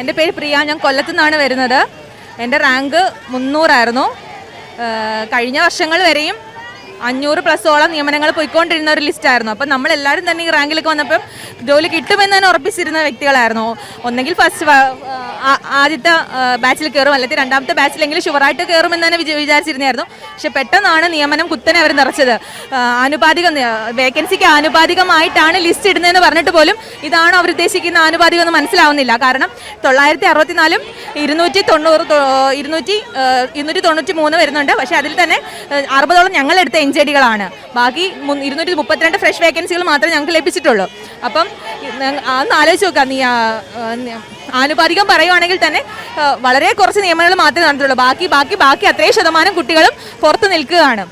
എന്റെ പേര് പ്രിയ ഞാൻ കൊല്ലത്തു നിന്നാണ് വരുന്നത്. എന്റെ റാങ്ക് മുന്നൂറായിരുന്നു. കഴിഞ്ഞ വർഷങ്ങൾ വരെയും അഞ്ഞൂറ് പ്ലസോളം നിയമനങ്ങൾ പോയിക്കൊണ്ടിരുന്ന ഒരു ലിസ്റ്റായിരുന്നു അപ്പം നമ്മൾ എല്ലാവരും തന്നെ ഈ റാങ്കിലേക്ക് വന്നപ്പം ജോലി കിട്ടുമെന്ന് തന്നെ ഉറപ്പിച്ചിരുന്ന വ്യക്തികളായിരുന്നു. ഒന്നെങ്കിൽ ഫസ്റ്റ് ആദ്യത്തെ ബാച്ചിൽ കയറും അല്ലെങ്കിൽ രണ്ടാമത്തെ ബാച്ചിലെങ്കിലും ഷുവറായിട്ട് കയറുമെന്ന് തന്നെ വിചാ- വിചാരിച്ചിരുന്നായിരുന്നു. പക്ഷെ പെട്ടെന്നാണ് നിയമനം കുത്തനെ അവർ നിറച്ചത്. ആനുപാതികം വേക്കൻസിക്ക് ആനുപാതികമായിട്ടാണ് ലിസ്റ്റ് ഇടുന്നതെന്ന് പറഞ്ഞിട്ട് പോലും ഇതാണോ അവർ ഉദ്ദേശിക്കുന്ന ആനുപാതികം എന്ന് മനസ്സിലാവുന്നില്ല. കാരണം തൊള്ളായിരത്തി അറുപത്തിനാലും ഇരുന്നൂറ്റി തൊണ്ണൂറ് ഇരുന്നൂറ്റി ഇരുന്നൂറ്റി തൊണ്ണൂറ്റി മൂന്ന് വരുന്നുണ്ട്. പക്ഷേ അതിൽ തന്നെ അറുപതോളം ഞങ്ങളെടുത്ത എൻ ജെ ഡികളാണ് ബാക്കി ഇരുന്നൂറ്റി മുപ്പത്തിരണ്ട് ഫ്രഷ് വേക്കൻസികൾ മാത്രമേ ഞങ്ങൾക്ക് ലഭിച്ചിട്ടുള്ളൂ. അപ്പം അതൊന്ന് ആലോചിച്ച് നോക്കാം. നീ ആനുപാതികം പറയുവാണെങ്കിൽ തന്നെ വളരെ കുറച്ച് നിയമനങ്ങൾ മാത്രമേ നടന്നിട്ടുള്ളൂ. ബാക്കി ബാക്കി ബാക്കി അത്രയും ശതമാനം കുട്ടികളും പുറത്ത് നിൽക്കുകയാണ്.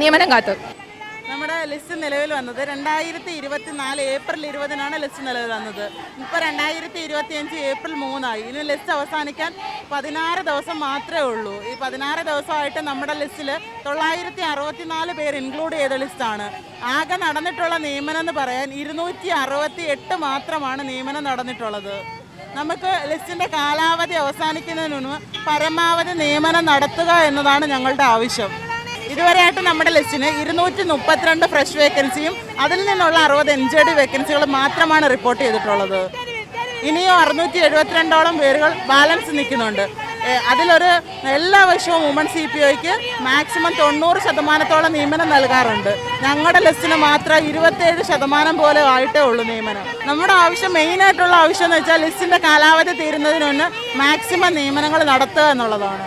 നിയമനം കാത്തു. ലിസ്റ്റ് നിലവിൽ വന്നത് രണ്ടായിരത്തി ഇരുപത്തി നാല് ഏപ്രിൽ ഇരുപതിനാണ് ലിസ്റ്റ് നിലവിൽ വന്നത്. ഇപ്പോൾ രണ്ടായിരത്തി ഇരുപത്തിയഞ്ച് ഏപ്രിൽ മൂന്നായി. ഇനി ലിസ്റ്റ് അവസാനിക്കാൻ പതിനാറ് ദിവസം മാത്രമേ ഉള്ളൂ. ഈ പതിനാറ് ദിവസമായിട്ട് നമ്മുടെ ലിസ്റ്റിൽ തൊള്ളായിരത്തി അറുപത്തിനാല് പേർ ഇൻക്ലൂഡ് ചെയ്ത ലിസ്റ്റാണ്. ആകെ നടന്നിട്ടുള്ള നിയമനം എന്ന് പറയാൻ ഇരുന്നൂറ്റി അറുപത്തി എട്ട് മാത്രമാണ് നിയമനം നടന്നിട്ടുള്ളത്. നമുക്ക് ലിസ്റ്റിന്റെ കാലാവധി അവസാനിക്കുന്നതിന് മുൻപ് പരമാവധി നിയമനം നടത്തുക എന്നതാണ് ഞങ്ങളുടെ ആവശ്യം. ഇതുവരെയായിട്ട് നമ്മുടെ ലിസ്റ്റിന് ഇരുന്നൂറ്റി മുപ്പത്തിരണ്ട് ഫ്രഷ് വേക്കൻസിയും അതിൽ നിന്നുള്ള അറുപത് എൻ ജെ ഡി വേക്കൻസികൾ മാത്രമാണ് റിപ്പോർട്ട് ചെയ്തിട്ടുള്ളത്. ഇനിയും അറുന്നൂറ്റി എഴുപത്തിരണ്ടോളം പേരുകൾ ബാലൻസ് നിൽക്കുന്നുണ്ട്. അതിലൊരു എല്ലാ വർഷവും വുമൺ സി പി ഒക്ക് മാക്സിമം തൊണ്ണൂറ് ശതമാനത്തോളം നിയമനം നൽകാറുണ്ട്. ഞങ്ങളുടെ ലിസ്റ്റിന് മാത്രം ഇരുപത്തേഴ് ശതമാനം പോലെ ആയിട്ടേ ഉള്ളൂ നിയമനം. നമ്മുടെ ആവശ്യം മെയിനായിട്ടുള്ള ആവശ്യം എന്ന് വെച്ചാൽ ലിസ്റ്റിന്റെ കാലാവധി തീരുന്നതിന് മുന്നേ മാക്സിമം നിയമനങ്ങൾ നടത്തുക എന്നുള്ളതാണ്.